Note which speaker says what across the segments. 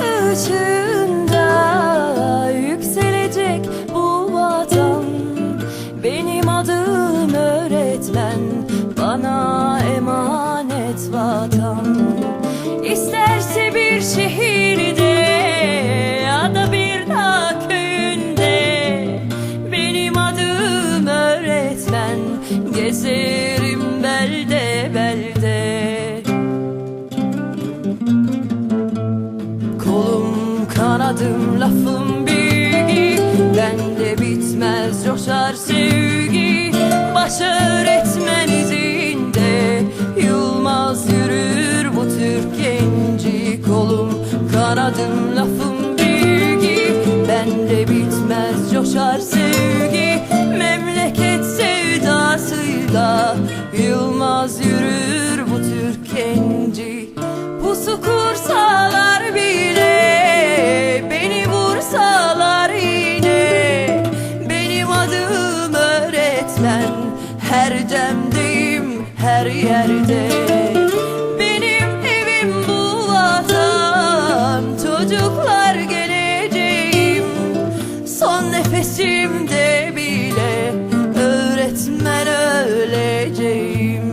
Speaker 1: başında yükselecek bu vatan. Benim adım öğretmen bana emanet vatan kanadım lafım bilgi Bende bitmez coşar sevgi. Baş öğretmen izinde Yılmaz yürür bu Türk genci Kolum. Kanadım lafım bilgi Bende bitmez coşar sevgi yerde. Benim evim bu Çocuklar geleceğim. Son nefesimde bile Öğretmen öleceğim.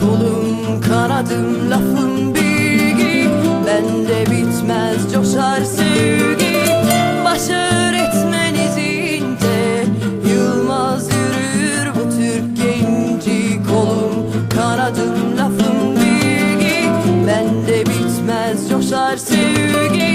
Speaker 1: Kolum kanadım lafım forgave.